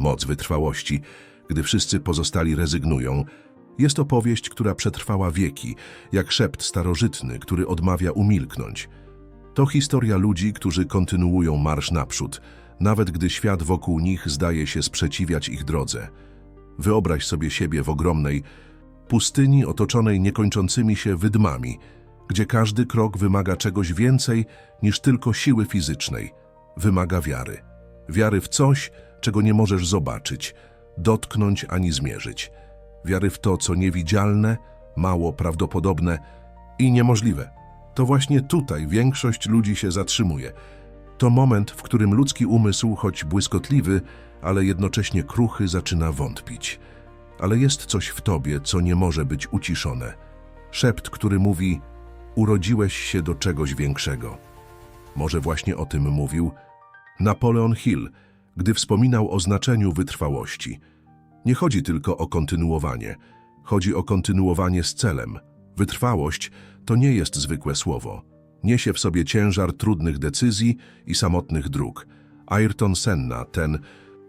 Moc wytrwałości, gdy wszyscy pozostali rezygnują, jest to powieść, która przetrwała wieki, jak szept starożytny, który odmawia umilknąć. To historia ludzi, którzy kontynuują marsz naprzód, nawet gdy świat wokół nich zdaje się sprzeciwiać ich drodze. Wyobraź sobie siebie w ogromnej pustyni otoczonej niekończącymi się wydmami, gdzie każdy krok wymaga czegoś więcej niż tylko siły fizycznej. Wymaga wiary. Wiary w coś, czego nie możesz zobaczyć, dotknąć ani zmierzyć. Wiary w to, co niewidzialne, mało prawdopodobne i niemożliwe. To właśnie tutaj większość ludzi się zatrzymuje. To moment, w którym ludzki umysł, choć błyskotliwy, ale jednocześnie kruchy, zaczyna wątpić. Ale jest coś w tobie, co nie może być uciszone. Szept, który mówi: Urodziłeś się do czegoś większego. Może właśnie o tym mówił Napoleon Hill, gdy wspominał o znaczeniu wytrwałości. Nie chodzi tylko o kontynuowanie, chodzi o kontynuowanie z celem. Wytrwałość to nie jest zwykłe słowo. Niesie w sobie ciężar trudnych decyzji i samotnych dróg. Ayrton Senna, ten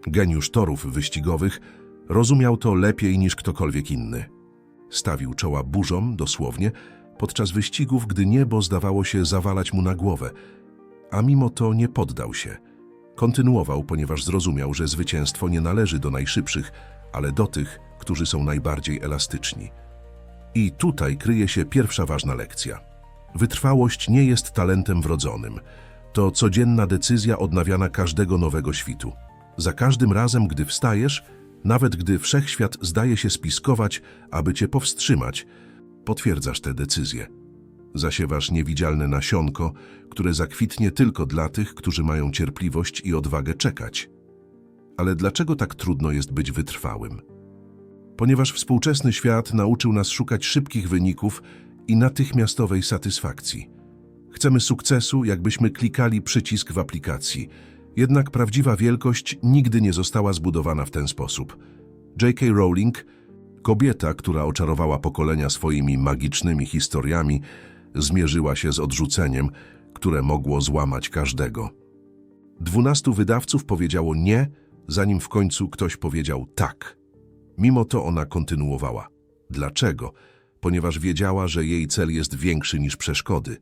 geniusz torów wyścigowych, rozumiał to lepiej niż ktokolwiek inny. Stawił czoła burzom, dosłownie, podczas wyścigów, gdy niebo zdawało się zawalać mu na głowę, a mimo to nie poddał się. Kontynuował, ponieważ zrozumiał, że zwycięstwo nie należy do najszybszych, ale do tych, którzy są najbardziej elastyczni. I tutaj kryje się pierwsza ważna lekcja. Wytrwałość nie jest talentem wrodzonym. To codzienna decyzja odnawiana każdego nowego świtu. Za każdym razem, gdy wstajesz, nawet gdy wszechświat zdaje się spiskować, aby cię powstrzymać, potwierdzasz tę decyzję. Zasiewasz niewidzialne nasionko, które zakwitnie tylko dla tych, którzy mają cierpliwość i odwagę czekać. Ale dlaczego tak trudno jest być wytrwałym? Ponieważ współczesny świat nauczył nas szukać szybkich wyników i natychmiastowej satysfakcji. Chcemy sukcesu, jakbyśmy klikali przycisk w aplikacji. Jednak prawdziwa wielkość nigdy nie została zbudowana w ten sposób. J.K. Rowling, kobieta, która oczarowała pokolenia swoimi magicznymi historiami, zmierzyła się z odrzuceniem, które mogło złamać każdego. Dwunastu wydawców powiedziało nie, zanim w końcu ktoś powiedział tak. Mimo to ona kontynuowała. Dlaczego? Ponieważ wiedziała, że jej cel jest większy niż przeszkody.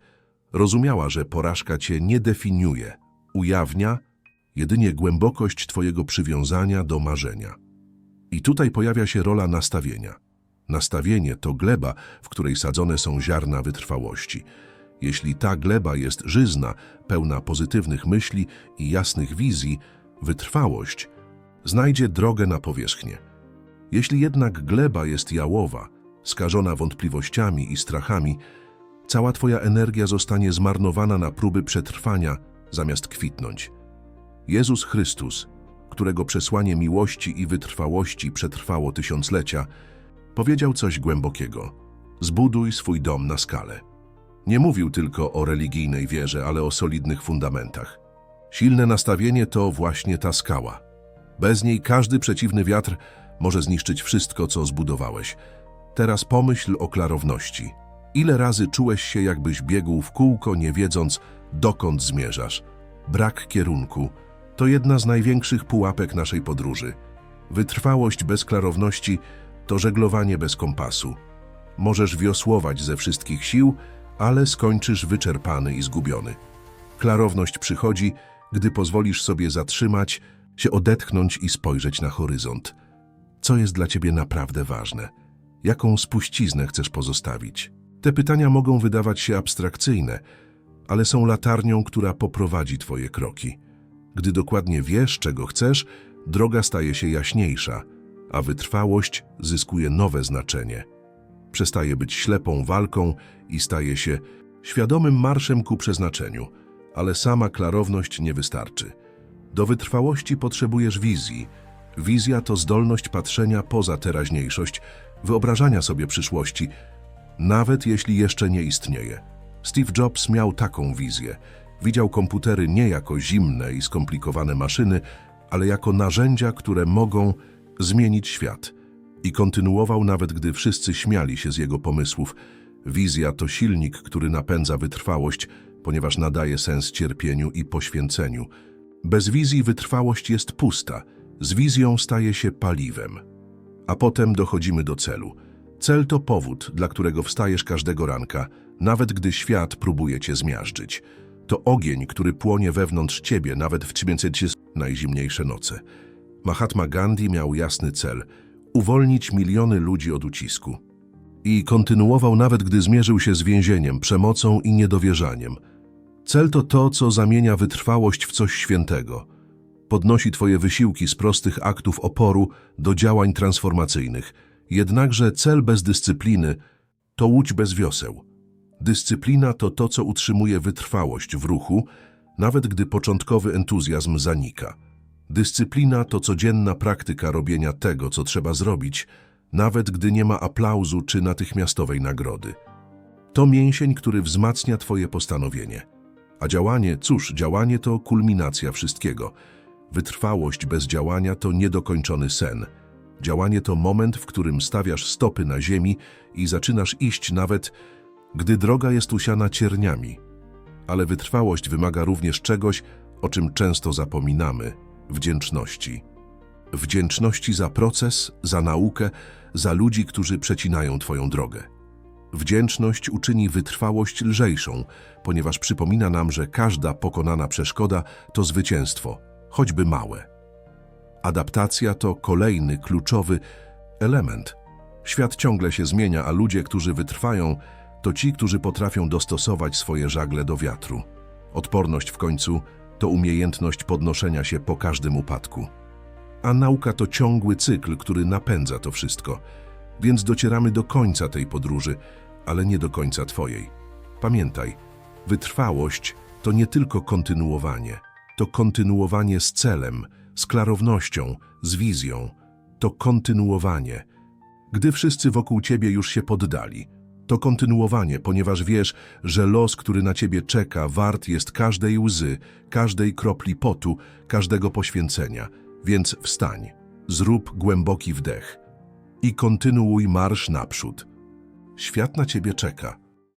Rozumiała, że porażka cię nie definiuje, ujawnia jedynie głębokość twojego przywiązania do marzenia. I tutaj pojawia się rola nastawienia. Nastawienie to gleba, w której sadzone są ziarna wytrwałości. Jeśli ta gleba jest żyzna, pełna pozytywnych myśli i jasnych wizji, wytrwałość znajdzie drogę na powierzchnię. Jeśli jednak gleba jest jałowa, skażona wątpliwościami i strachami, cała Twoja energia zostanie zmarnowana na próby przetrwania zamiast kwitnąć. Jezus Chrystus, którego przesłanie miłości i wytrwałości przetrwało tysiąclecia, powiedział coś głębokiego. Zbuduj swój dom na skalę. Nie mówił tylko o religijnej wierze, ale o solidnych fundamentach. Silne nastawienie to właśnie ta skała. Bez niej każdy przeciwny wiatr może zniszczyć wszystko, co zbudowałeś. Teraz pomyśl o klarowności. Ile razy czułeś się, jakbyś biegł w kółko, nie wiedząc, dokąd zmierzasz? Brak kierunku to jedna z największych pułapek naszej podróży. Wytrwałość bez klarowności to żeglowanie bez kompasu. Możesz wiosłować ze wszystkich sił, ale skończysz wyczerpany i zgubiony. Klarowność przychodzi, gdy pozwolisz sobie zatrzymać, się odetchnąć i spojrzeć na horyzont. Co jest dla ciebie naprawdę ważne? Jaką spuściznę chcesz pozostawić? Te pytania mogą wydawać się abstrakcyjne, ale są latarnią, która poprowadzi twoje kroki. Gdy dokładnie wiesz, czego chcesz, droga staje się jaśniejsza, a wytrwałość zyskuje nowe znaczenie. Przestaje być ślepą walką i staje się świadomym marszem ku przeznaczeniu, ale sama klarowność nie wystarczy. Do wytrwałości potrzebujesz wizji. Wizja to zdolność patrzenia poza teraźniejszość, wyobrażania sobie przyszłości, nawet jeśli jeszcze nie istnieje. Steve Jobs miał taką wizję. Widział komputery nie jako zimne i skomplikowane maszyny, ale jako narzędzia, które mogą zmienić świat. I kontynuował nawet, gdy wszyscy śmiali się z jego pomysłów. Wizja to silnik, który napędza wytrwałość, ponieważ nadaje sens cierpieniu i poświęceniu. Bez wizji wytrwałość jest pusta, z wizją staje się paliwem. A potem dochodzimy do celu. Cel to powód, dla którego wstajesz każdego ranka, nawet gdy świat próbuje cię zmiażdżyć. To ogień, który płonie wewnątrz ciebie, nawet w trzymającej najzimniejsze noce. Mahatma Gandhi miał jasny cel – uwolnić miliony ludzi od ucisku. I kontynuował nawet gdy zmierzył się z więzieniem, przemocą i niedowierzaniem. Cel to to, co zamienia wytrwałość w coś świętego. Podnosi twoje wysiłki z prostych aktów oporu do działań transformacyjnych. Jednakże cel bez dyscypliny to łódź bez wioseł. Dyscyplina to to, co utrzymuje wytrwałość w ruchu, nawet gdy początkowy entuzjazm zanika. Dyscyplina to codzienna praktyka robienia tego, co trzeba zrobić, nawet gdy nie ma aplauzu czy natychmiastowej nagrody. To mięsień, który wzmacnia Twoje postanowienie. A działanie, cóż, działanie to kulminacja wszystkiego. Wytrwałość bez działania to niedokończony sen. Działanie to moment, w którym stawiasz stopy na ziemi i zaczynasz iść nawet, gdy droga jest usiana cierniami. Ale wytrwałość wymaga również czegoś, o czym często zapominamy wdzięczności. Wdzięczności za proces, za naukę, za ludzi, którzy przecinają Twoją drogę. Wdzięczność uczyni wytrwałość lżejszą, ponieważ przypomina nam, że każda pokonana przeszkoda to zwycięstwo, choćby małe. Adaptacja to kolejny kluczowy element. Świat ciągle się zmienia, a ludzie, którzy wytrwają, to ci, którzy potrafią dostosować swoje żagle do wiatru. Odporność w końcu to umiejętność podnoszenia się po każdym upadku. A nauka to ciągły cykl, który napędza to wszystko. Więc docieramy do końca tej podróży, ale nie do końca Twojej. Pamiętaj, wytrwałość to nie tylko kontynuowanie, to kontynuowanie z celem, z klarownością, z wizją. To kontynuowanie. Gdy wszyscy wokół Ciebie już się poddali, to kontynuowanie, ponieważ wiesz, że los, który na Ciebie czeka, wart jest każdej łzy, każdej kropli potu, każdego poświęcenia. Więc wstań, zrób głęboki wdech i kontynuuj marsz naprzód. Świat na Ciebie czeka.